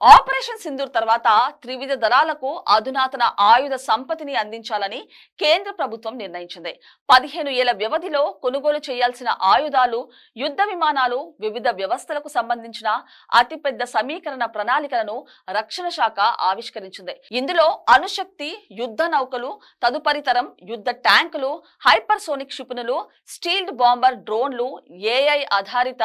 Operation Sindoor తర్వాత త్రివిధ దళాలకు అధునాతన ఆయుధ సంపత్తిని అందించాలని కేంద్ర ప్రభుత్వం నిర్ణయించింది. పదిహేను ఏళ్ళ వ్యవధిలో కొనుగోలు చేయాల్సిన ఆయుధాలు యుద్ధ విమానాలు వివిధ వ్యవస్థలకు సంబంధించిన అతిపెద్ద సమీకరణ ప్రణాళికలను రక్షణ శాఖ ఆవిష్కరించింది. ఇందులో అణుశక్తి యుద్ధ నౌకలు తదుపరి తరం యుద్ధ ట్యాంకులు హైపర్సోనిక్ క్షిపణులు స్టీల్డ్ బాంబర్ డ్రోన్లు ఏఐ ఆధారిత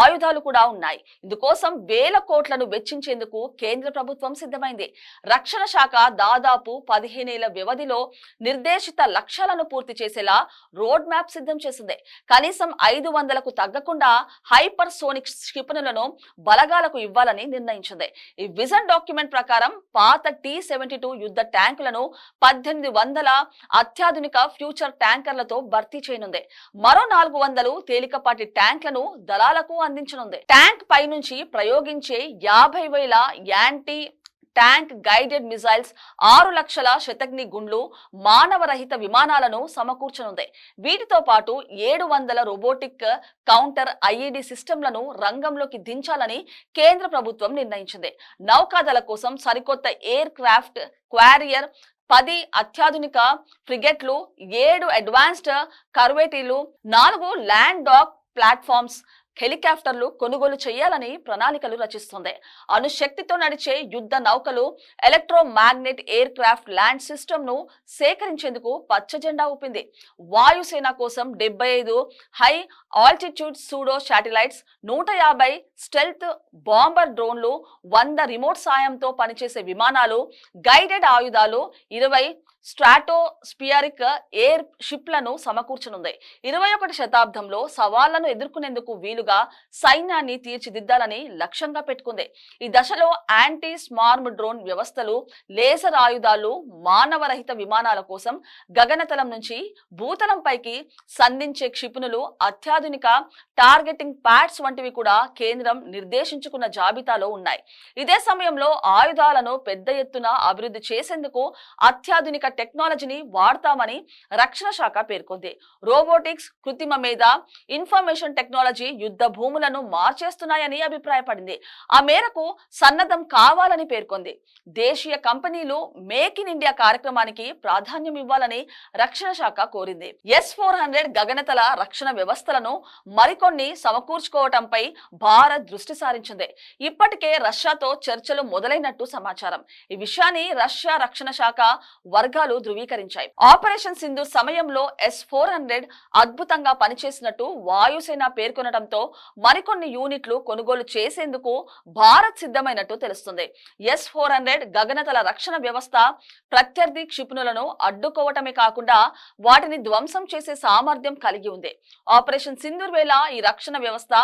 ఆయుధాలు కూడా ఉన్నాయి. ఇందుకోసం వేల కోట్లను వెచ్చించేందుకు కేంద్ర ప్రభుత్వం సిద్ధమైంది. రక్షణ శాఖ దాదాపు పదిహేనేళ్ళ వ్యవధిలో నిర్దేశిత లక్ష్యాలను పూర్తి చేసేలా రోడ్ మ్యాప్ సిద్ధం చేసింది. కనీసం ఐదు వందలకు తగ్గకుండా హైపర్ సోనిక్ క్షిపణులను బలగాలకు ఇవ్వాలని నిర్ణయించింది. ఈ విజన్ డాక్యుమెంట్ ప్రకారం పాత టీ సెవెంటీ టూ యుద్ధ ట్యాంకులను పద్దెనిమిది వందల అత్యాధునిక ఫ్యూచర్ ట్యాంకర్లతో భర్తీ చేయనుంది. మరో నాలుగు వందలు తేలికపాటి ట్యాంక్లను దళాలకు అందించనుంది. ట్యాంక్ పై నుంచి ప్రయోగించే యాభై వేల యాంటీ ట్యాంక్ గైడెడ్ మిసైల్స్ ఆరు లక్షల శతగ్ని గుండ్లు మానవరహిత విమానాలను సమకూర్చనుంది. వీటితో పాటు ఏడు వందల రోబోటిక్ కౌంటర్ ఐఈడి సిస్టంలను రంగంలోకి దించాలని కేంద్ర ప్రభుత్వం నిర్ణయించింది. నౌకాదళ కోసం సరికొత్త ఎయిర్ క్రాఫ్ట్ క్వారియర్ పది అత్యాధునిక ఫ్రిగెట్లు ఏడు అడ్వాన్స్డ్ కర్వేటీలు నాలుగు ల్యాండ్ డాక్ ప్లాట్ఫామ్స్ హెలికాప్టర్లు కొనుగోలు చేయాలని ప్రణాళికలు రచిస్తుంది. అణుశక్తితో నడిచే యుద్ధ నౌకలు ఎలక్ట్రోమాగ్నెట్ ఎయిర్ క్రాఫ్ట్ ల్యాండ్ సిస్టమ్ను సేకరించేందుకు పచ్చ జెండా ఊపింది. వాయుసేన కోసం డెబ్బై ఐదు హై ఆల్టిట్యూడ్ సూడో శాటిలైట్స్ నూట యాభై స్టెల్త్ బాంబర్ డ్రోన్లు వంద రిమోట్ సాయంతో పనిచేసే విమానాలు గైడెడ్ ఆయుధాలు ఇరవై స్ట్రాటో స్పియరిక్ ఎయిర్ షిప్లను సమకూర్చనుంది. ఇరవై ఒకటి శతాబ్దంలో సవాళ్ళను ఎదుర్కొనేందుకు వీలుగా సైన్యాన్ని తీర్చిదిద్దాలని లక్ష్యంగా పెట్టుకుంది. ఈ దశలో యాంటీ స్మార్మ్ డ్రోన్ వ్యవస్థలు లేజర్ ఆయుధాలు మానవరహిత విమానాల కోసం గగనతలం నుంచి భూతలంపైకి సంధించే క్షిపణులు అత్యాధునిక టార్గెటింగ్ ప్యాడ్స్ వంటివి కూడా కేంద్రం నిర్దేశించుకున్న జాబితాలో ఉన్నాయి. ఇదే సమయంలో ఆయుధాలను పెద్ద ఎత్తున అభివృద్ధి చేసేందుకు అత్యాధునిక టెక్నాలజీని వాడతామని రక్షణ శాఖ పేర్కొంది. రోబోటిక్స్ కృత్రిమ మీద ఇన్ఫర్మేషన్ టెక్నాలజీ యుద్ధ భూములను మార్చేస్తున్నాయని అభిప్రాయపడింది. ఆ మేరకు సన్నద్ధం కావాలని పేర్కొంది. దేశీయ కంపెనీలు మేక్ ఇన్ ఇండియా కార్యక్రమానికి ప్రాధాన్యం ఇవ్వాలని రక్షణ శాఖ కోరింది. ఎస్ ఫోర్ హండ్రెడ్ గగనతల రక్షణ వ్యవస్థలను మరికొన్ని సమకూర్చుకోవటంపై భారత్ దృష్టి సారించింది. ఇప్పటికే రష్యాతో చర్చలు మొదలైనట్టు సమాచారం. ఈ విషయాన్ని రష్యా రక్షణ శాఖ వర్గాలు ధృవీకరించాయి. ఆపరేషన్ సింధు సమయంలో ఎస్ ఫోర్ హండ్రెడ్ అద్భుతంగా పనిచేసినట్టు వాయుసేన పేర్కొనడంతో మరికొన్ని యూనిట్లు కొనుగోలు చేసేందుకు భారత్ సిద్ధమైనట్టు తెలుస్తుంది. ఎస్ ఫోర్ హండ్రెడ్ గగనతల రక్షణ వ్యవస్థ ప్రత్యర్థి క్షిపణులను అడ్డుకోవటమే కాకుండా వాటిని ధ్వంసం చేసే సామర్థ్యం కలిగి ఉంది. ఆపరేషన్ సింధూర్ వేళ ఈ రక్షణ వ్యవస్థ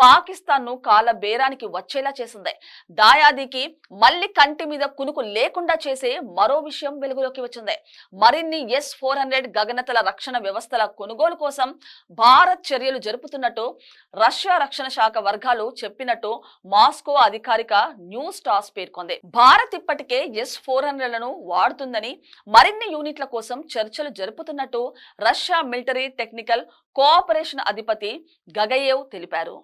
పాకిస్తాన్ను కాల బేరానికి వచ్చేలా చేసింది. దాయాదికి మళ్ళీ కంటి మీద కునుకు లేకుండా చేసే మరో విషయం వెలుగులోకి వచ్చింది. మరిన్ని ఎస్ ఫోర్ హండ్రెడ్ గగనతల రక్షణ వ్యవస్థల కొనుగోలు కోసం భారత్ చర్యలు జరుపుతున్నట్టు రష్యా రక్షణ శాఖ వర్గాలు చెప్పినట్టు మాస్కో అధికారిక న్యూస్ టాస్ పేర్కొంది. భారత్ ఇప్పటికే ఎస్ ఫోర్ హండ్రెడ్లను వాడుతుందని మరిన్ని యూనిట్ల కోసం చర్చలు జరుపుతున్నట్టు రష్యా మిలిటరీ టెక్నికల్ కోఆపరేషన్ అధిపతి గగయేవ్ తెలిపారు.